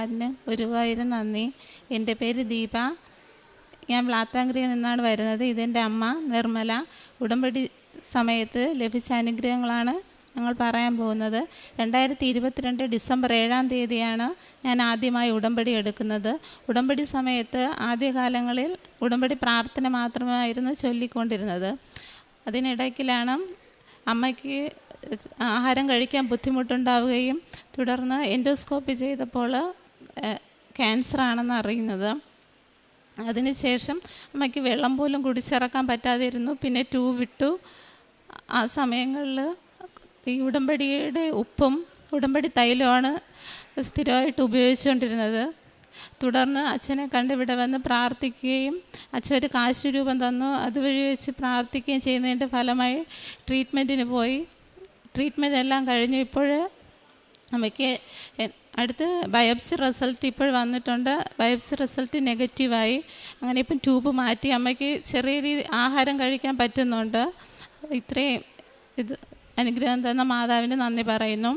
മിശിഹാന് ഒരുപായിരം നന്ദി. എന്റെ പേര് ദീപ. ഞാൻ വ്ളാത്താങ്കരിയിൽ നിന്നാണ് വരുന്നത്. ഇതെന്റെ അമ്മ നിർമ്മല. ഉടമ്പടി സമയത്ത് ലഭിച്ച അനുഗ്രഹങ്ങളാണ് ഞങ്ങൾ പറയാൻ പോകുന്നത്. രണ്ടായിരത്തി ഇരുപത്തിരണ്ട് ഡിസംബർ ഏഴാം തീയതിയാണ് ഞാൻ ആദ്യമായി ഉടമ്പടി എടുക്കുന്നത്. ഉടമ്പടി സമയത്ത് ആദ്യകാലങ്ങളിൽ ഉടമ്പടി പ്രാർത്ഥന മാത്രമായിരുന്നു ചൊല്ലിക്കൊണ്ടിരുന്നത്. അതിനിടയ്ക്കിലാണ് അമ്മയ്ക്ക് ആഹാരം കഴിക്കാൻ ബുദ്ധിമുട്ടുണ്ടാവുകയും തുടർന്ന് എൻഡോസ്കോപ്പി ചെയ്തപ്പോൾ ക്യാൻസർ ആണെന്ന് അറിയുന്നത്. അതിനുശേഷം അമ്മയ്ക്ക് വെള്ളം പോലും കുടിച്ചിറക്കാൻ പറ്റാതിരുന്നു. പിന്നെ ട്യൂബ് ഇട്ടു ആ സമയങ്ങളിൽ ഈ ഉടമ്പടിയുടെ ഉപ്പും ഉടമ്പടി തൈലമാണ് സ്ഥിരമായിട്ട് ഉപയോഗിച്ചുകൊണ്ടിരുന്നത്. തുടർന്ന് അച്ഛനെ കണ്ട് ഇവിടെ വന്ന് പ്രാർത്ഥിക്കുകയും അച്ഛൻ ഒരു കാശ് രൂപം തന്നു. അതുവഴി വെച്ച് പ്രാർത്ഥിക്കുകയും ചെയ്യുന്നതിന്റെ ഫലമായി ട്രീറ്റ്മെന്റിന് പോയി. ട്രീറ്റ്മെന്റ് എല്ലാം കഴിഞ്ഞു. ഇപ്പോൾ അമ്മയ്ക്ക് അടുത്ത് ബയോപ്സി റിസൾട്ട് ഇപ്പോൾ വന്നിട്ടുണ്ട്. ബയോപ്സി റിസൾട്ട് നെഗറ്റീവായി. അങ്ങനെ ഇപ്പം ട്യൂബ് മാറ്റി അമ്മയ്ക്ക് ചെറിയ രീതി ആഹാരം കഴിക്കാൻ പറ്റുന്നുണ്ട്. ഇത്രയും ഇത് അനുഗ്രഹം തന്ന മാതാവിന് നന്ദി പറയുന്നു.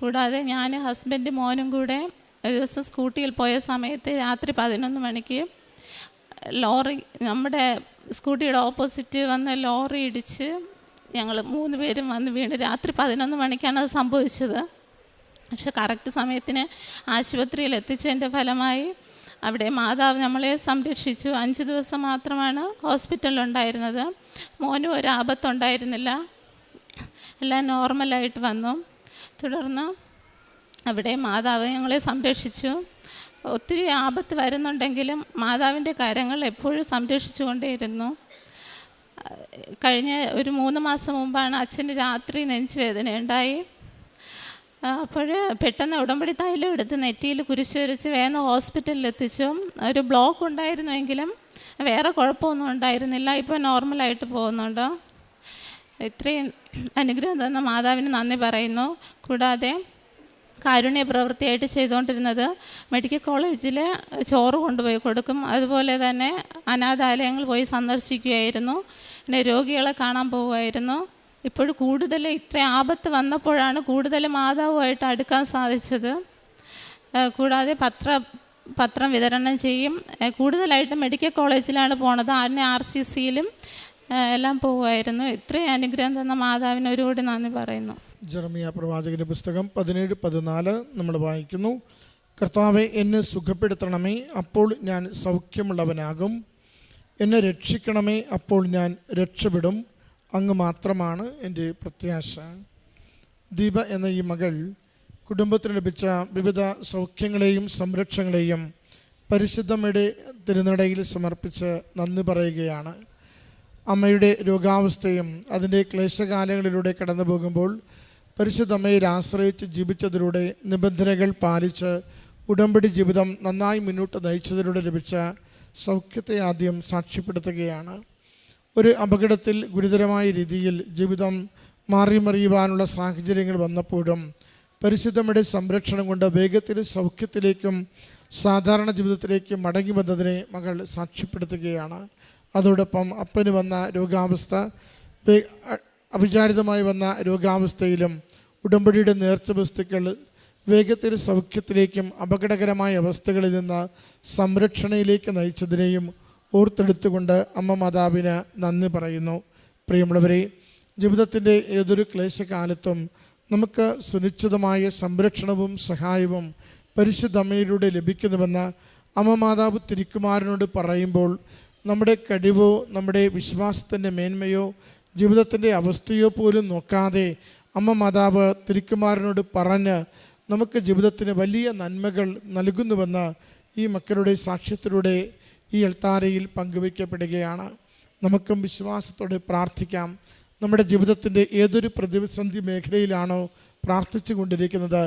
കൂടാതെ ഞാൻ ഹസ്ബൻഡ് മോനും കൂടെ ഒരു ദിവസം സ്കൂട്ടിയിൽ പോയ സമയത്ത് രാത്രി പതിനൊന്ന് മണിക്ക് ലോറി നമ്മുടെ സ്കൂട്ടിയുടെ ഓപ്പോസിറ്റ് വന്ന് ലോറി ഇടിച്ച് ഞങ്ങൾ മൂന്ന് പേരും വന്ന് വീണ് രാത്രി പതിനൊന്ന് മണിക്കാണ് അത് സംഭവിച്ചത്. പക്ഷെ കറക്റ്റ് സമയത്തിന് ആശുപത്രിയിൽ എത്തിച്ചതിന്റെ ഫലമായി അവിടെ മാതാവ് നമ്മളെ സംരക്ഷിച്ചു. അഞ്ച് ദിവസം മാത്രമാണ് ഹോസ്പിറ്റലിൽ ഉണ്ടായിരുന്നത് മോനും ഒരു ആപത്തുണ്ടായിരുന്നില്ല. എല്ലാം നോർമലായിട്ട് വന്നു. തുടർന്ന് അവിടെ മാതാവ് ഞങ്ങളെ സംരക്ഷിച്ചു. ഒത്തിരി ആപത്ത് വരുന്നുണ്ടെങ്കിലും മാതാവിന്റെ കരങ്ങൾ എപ്പോഴും സംരക്ഷിച്ചുകൊണ്ടേയിരുന്നു. കഴിഞ്ഞ ഒരു മൂന്ന് മാസം മുമ്പാണ് അച്ഛന് രാത്രി നെഞ്ചുവേദന ഉണ്ടായി അപ്പോൾ പെട്ടെന്ന് ഉടമ്പടി തൈലം എടുത്ത് നെറ്റിയിൽ കുരിശ് വരച്ച് വേഗം ഹോസ്പിറ്റലിൽ എത്തിച്ചു ഒരു ബ്ലോക്ക് ഉണ്ടായിരുന്നുവെങ്കിലും വേറെ കുഴപ്പമൊന്നും ഉണ്ടായിരുന്നില്ല. ഇപ്പോൾ നോർമലായിട്ട് പോകുന്നുണ്ട്. ഇത്രയും അനുഗ്രഹം തന്ന മാതാവിന് നന്ദി പറയുന്നു. കൂടാതെ കാരുണ്യ പ്രവൃത്തിയായിട്ട് ചെയ്തുകൊണ്ടിരുന്നത് മെഡിക്കൽ കോളേജിൽ ചോറ് കൊണ്ടുപോയി കൊടുക്കും. അതുപോലെ തന്നെ അനാഥാലയങ്ങൾ പോയി സന്ദർശിക്കുകയായിരുന്നു. പിന്നെ രോഗികളെ കാണാൻ പോകുമായിരുന്നു ഇപ്പോൾ കൂടുതൽ ഇത്ര ആപത്ത് വന്നപ്പോഴാണ് കൂടുതൽ മാതാവുമായിട്ട് അടുക്കാൻ സാധിച്ചത്. കൂടാതെ പത്ര പത്രം വിതരണം ചെയ്യും. കൂടുതലായിട്ട് മെഡിക്കൽ കോളേജിലാണ് പോണത്. അതിന് ആർ സി സിയിലും എല്ലാം പോകുമായിരുന്നു ഇത്രയും അനുഗ്രഹം തന്ന മാതാവിന് നന്ദി പറയുന്നു. ജർമിയ പ്രവാചകന്റെ പുസ്തകം പതിനേഴ് പതിനാല് നമ്മൾ വായിക്കുന്നു. കർത്താവെ എന്നെ സുഖപ്പെടുത്തണമേ അപ്പോൾ ഞാൻ സൗഖ്യമുള്ളവനാകും. എന്നെ രക്ഷിക്കണമേ അപ്പോൾ ഞാൻ രക്ഷപ്പെടും. അങ്ങ് മാത്രമാണ് എന്റെ പ്രത്യാശ. ദീപ എന്ന ഈ മകൾ കുടുംബത്തിന് ലഭിച്ച വിവിധ സൗഖ്യങ്ങളെയും സംരക്ഷണങ്ങളെയും പരിശുദ്ധമ്മയുടെ തിരുനടയിൽ സമർപ്പിച്ച് നന്ദി പറയുകയാണ്. അമ്മയുടെ രോഗാവസ്ഥയും അതിന്റെ ക്ലേശകാലങ്ങളിലൂടെ കടന്നു പോകുമ്പോൾ പരിശുദ്ധമ്മയിൽ ആശ്രയിച്ച് ജീവിച്ചതിലൂടെ നിബന്ധനകൾ പാലിച്ച് ഉടമ്പടി ജീവിതം നന്നായി മുന്നോട്ട് നയിച്ചതിലൂടെ ലഭിച്ച സൗഖ്യത്തെ ആദ്യം സാക്ഷ്യപ്പെടുത്തുകയാണ്. ഒരു അപകടത്തിൽ ഗുരുതരമായ രീതിയിൽ ജീവിതം മാറി മറിയുവാനുള്ള സാഹചര്യങ്ങൾ വന്നപ്പോഴും പരിശുദ്ധമ്മയുടെ സംരക്ഷണം കൊണ്ട് വേഗത്തിൽ സൗഖ്യത്തിലേക്കും സാധാരണ ജീവിതത്തിലേക്കും മടങ്ങി വന്നതിനെ മകൾ സാക്ഷ്യപ്പെടുത്തുകയാണ്. അതോടൊപ്പം അപ്പന് വന്ന രോഗാവസ്ഥ അവിചാരിതമായി വന്ന രോഗാവസ്ഥയിലും ഉടമ്പടിയുടെ നേർച്ച വസ്തുക്കൾ വേഗത്തിൽ സൗഖ്യത്തിലേക്കും അപകടകരമായ അവസ്ഥകളിൽ നിന്ന് സംരക്ഷണയിലേക്ക് നയിച്ചതിനെയും ഓർത്തെടുത്തുകൊണ്ട് അമ്മ മാതാവിന് നന്ദി പറയുന്നു. പ്രിയമുള്ളവരെ ജീവിതത്തിന്റെ ഏതൊരു ക്ലേശകാലത്തും നമുക്ക് സുനിശ്ചിതമായ സംരക്ഷണവും സഹായവും പരിശുദ്ധമ്മയിലൂടെ ലഭിക്കുന്നുവെന്ന് അമ്മ മാതാവ് തിരിക്കുമാരനോട് പറയുമ്പോൾ നമ്മുടെ കഴിവോ നമ്മുടെ വിശ്വാസത്തിന്റെ മേന്മയോ ജീവിതത്തിന്റെ അവസ്ഥയോ പോലും നോക്കാതെ അമ്മ മാതാവ് തിരിക്കുമാരനോട് പറഞ്ഞ് നമുക്ക് ജീവിതത്തിന് വലിയ നന്മകൾ നൽകുന്നുവെന്ന് ഈ മക്കളുടെ സാക്ഷ്യത്തിലൂടെ ഈ എൽത്താരയിൽ പങ്കുവയ്ക്കപ്പെടുകയാണ്. നമുക്കും വിശ്വാസത്തോടെ പ്രാർത്ഥിക്കാം. നമ്മുടെ ജീവിതത്തിന്റെ ഏതൊരു പ്രതിസന്ധി മേഖലയിലാണോ പ്രാർത്ഥിച്ചു കൊണ്ടിരിക്കുന്നത്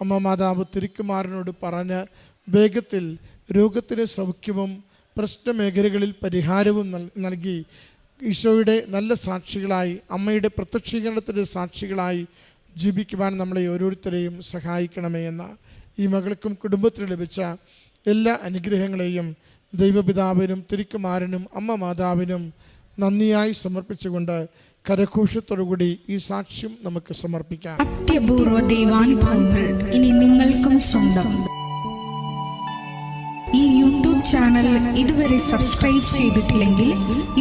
അമ്മ മാതാവ് തിരുക്കുമാരനോട് പറഞ്ഞ് വേഗത്തിൽ രോഗത്തിലെ സൗഖ്യവും പ്രശ്നമേഖലകളിൽ പരിഹാരവും നൽ- നൽകി ഈശോയുടെ നല്ല സാക്ഷികളായി അമ്മയുടെ പ്രത്യക്ഷീകരണത്തിന്റെ സാക്ഷികളായി ജീവിക്കുവാൻ നമ്മളെ ഓരോരുത്തരെയും സഹായിക്കണമേ എന്ന ഈ മകൾക്കും കുടുംബത്തിന് ലഭിച്ച എല്ലാ അനുഗ്രഹങ്ങളെയും ദൈവപിതാവിനും തിരുക്കുമാരനും അമ്മ മാതാവിനും നന്ദിയായി സമർപ്പിച്ചുകൊണ്ട് കരഘോഷത്തോടുകൂടി ഈ സാക്ഷ്യം നമുക്ക് സമർപ്പിക്കാം. അത്യപൂർവ ദൈവാനുഭവങ്ങൾ ഇനി നിങ്ങൾക്കും സ്വന്തം. ഈ യൂട്യൂബ് ചാനൽ ഇതുവരെ സബ്സ്ക്രൈബ് ചെയ്തിട്ടില്ലെങ്കിൽ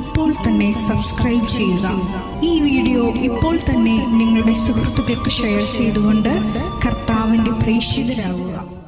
ഇപ്പോൾ തന്നെ സബ്സ്ക്രൈബ് ചെയ്യുക. ഈ വീഡിയോ ഇപ്പോൾ തന്നെ നിങ്ങളുടെ സുഹൃത്തുക്കൾക്ക് ഷെയർ ചെയ്തുകൊണ്ട് കർത്താവിന്റെ പ്രേക്ഷിതരാകുക